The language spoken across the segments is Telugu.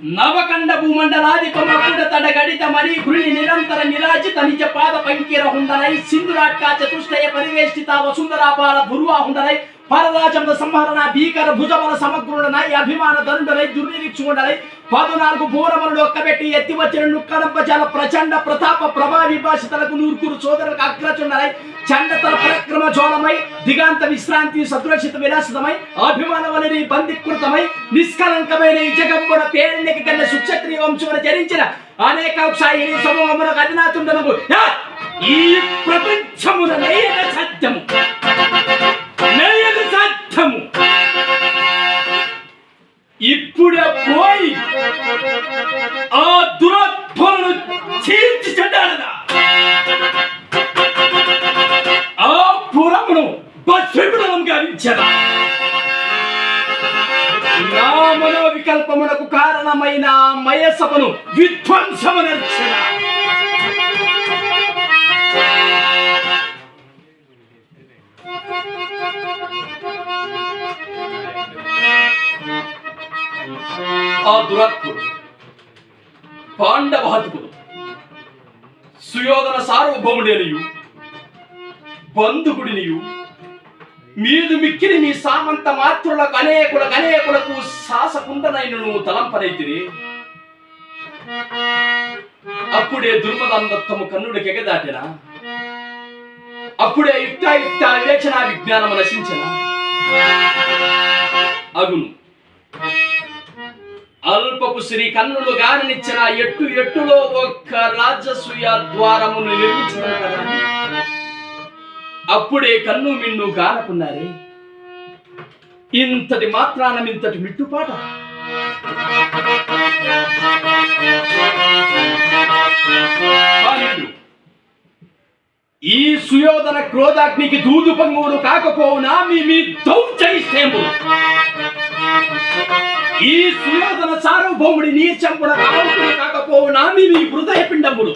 నవకండ భూమండలాది కొమ్మకుడ తడ గడిత మరి గురిని నిరంతర నిరాజిత నిజ పాద పంకిర హుండనై సింధురాట్క చతుష్టయ పరివేష్టిత వసుంధరాపాల ధుర్వా హుండనై పరరాజంద సంహరణ భీకర భుజబల సమగ్రుడనై అభిమాన ధరుడనై దుర్నిరీక్షుడనై పదునాలుగు భూరములను ఒక్కబెట్టి ఎత్తి వచ్చిన నుక్కడంపచాల ప్రచండ ప్రతాప ప్రభా విభాషితలకు నూర్కురు సోదరులకు అగ్రచుండనై చండతర పరక్రమ జోలమై దిగాంత విశ్రాంతి సతురక్షిత విలాసితమై అభిమాన వలని బందికృతమై నిష్కలంకమైన ఈ జగంబుడ పేరెన్నిక కన్న సుక్షత్రియ వంశమున చరించిన అనేక సాయిని సమూహమునకు అధినాతుండనకు ఈ ప్రపంచమున నయన సత్యము నయన సత్యము పురమును భస్మీకరణం నా వికల్పమునకు కారణమైన మయ మయసభను విధ్వంసమునర్చన? ఆ దురత్తుడు పాండవహతుడు సుయోధన సార్వభౌముడేనియు బంధుకుడినియు మీదు మిక్కిలి మీ సామంత మాత్రులకు అనేకులకు అనేకులకు శాసకుండనైనను తలంపనైతిరి అప్పుడే దుర్మదందత్తము కన్నుడికి ఎగదాటిన? అప్పుడే యుక్తాయుక్త వివేచన విజ్ఞానము నశించిన? అగును. అల్పపు శ్రీ కన్నులు గాననిచ్చిన? ఎట్టు ఎట్టులో ఒక్క రాజసూయ ద్వారమును నిర్మించిన కదా? అప్పుడే కన్ను మిన్ను గానకున్నారే ఇంతటి మాత్రాన ఇంతటి మిట్టుపాట. ఈ సుయోధన క్రోధాగ్నికి దూదు పంగువులు కాకపోవునా మీ మీ ఈ సుయోధన సార్వభౌముడి నీచంపున కావుకులు కాకపోవునా మీ మీ హృదయ పిండములు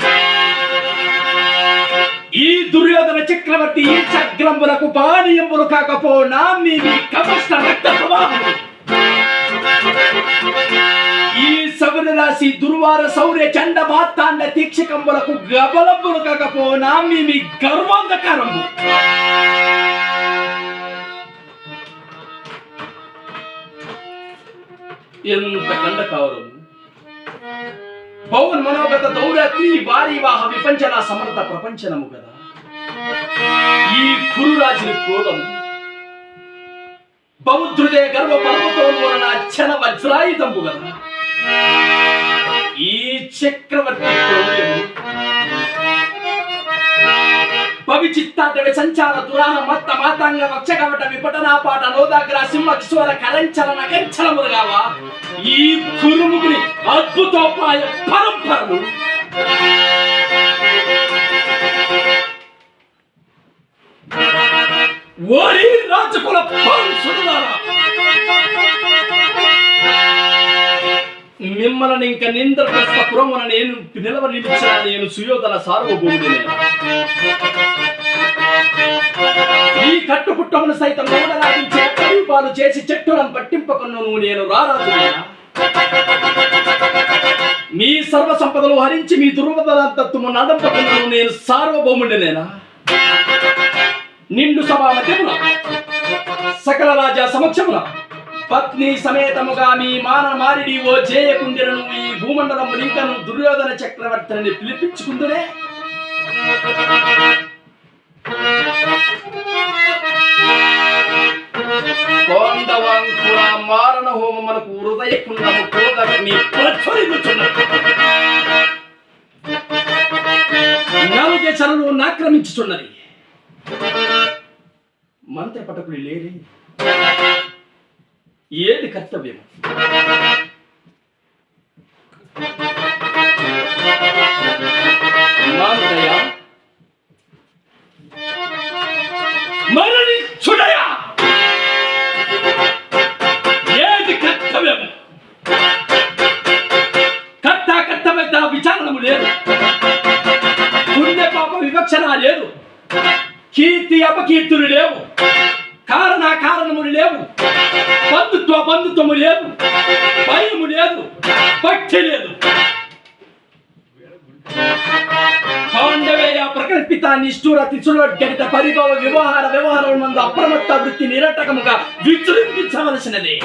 చక్రవర్తి ఈ చక్రంబులకు పానీయములు కాకపోనా? మీ మీ రక్త ప్రవాహములు ఈ సవర రాశి దుర్వార సౌర్య చండ మాత్తాండ తీక్షకంబులకు గబలంబులు కాకపోనా? మీ గర్వాంధకారము. ఎంత కండ కావరం పౌన్ మనోగత దౌరత్ని వారి వాహ విపంచన సమర్థ ప్రపంచనము కదా. ఈ కురురాజుని క్రోధము బౌద్ధుడే గర్వ పర్వతోన్మూలన చన వజ్రాయుధంబు కదా ఈ చక్రవర్తి క్రోధము భవిచిత్తాటవి సంచార దురాహ మత్త మాతాంగ వక్షకవట విపటనాపాట నోదాగ్ర సింహ కిశోర కరంచల నగంచల మురగావా? ఈ కురుముగుని అద్భుతోపాయ పరంపరలు ఓరి రాజకుల పంసులారా మిమ్మల్ని ఇంక నింద్రప్రస్థ పురమున నేను నిలవ నిలిచిన నేను సుయోధన సార్వభౌముడినే. ఈ కట్టుకుట్టమును సైతం నూనలాగించే పాలు చేసి చెట్టులను పట్టింపకున్నను నేను రారాజు మీ సర్వ సంపదలు హరించి మీ దుర్వదత్తత్వము నడంపకున్నను నేను సార్వభౌముడినేనా? నిండు సభామధ్యమున సకల రాజా సమక్షమున పత్ని సమేతముగా మీ మాన మారిడి ఓ జేయకుండిరను ఈ భూమండలము లింకను దుర్యోధన చక్రవర్తిని పిలిపించుకుందునే. కోండవంకుల మారణ హోమమునకు హృదయ కుండము కోదగ్ని ప్రచురించుచున్నది నలుగే చరణు నాక్రమించుచున్నది. మంత్ర పటకులు లేరే ఏది కర్తవ్యం? మానుడయా కీర్తి లేవు. కారణ కారణములు లేవు. బంధుత్వ బంధుత్వము లేవు భయము లేదు. పక్షి లేదు. పాండవేయ ప్రకల్పిత నిష్ఠూర తిచులొడ్గడిత పరిభవ వ్యవహార వ్యవహారం మందు అప్రమత్త వృత్తి నిరటకముగా విజృంభించవలసినది.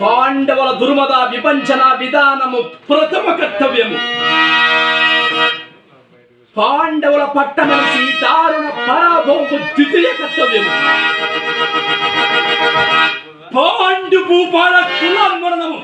పాండవుల దుర్మద విపంచన విధానము ప్రథమ కర్తవ్యము. పాండవుల పట్టణం సీతారుణ పరాభవపు ద్వితీయ కర్తవ్యం. పాండు భూపాల కుల మరణము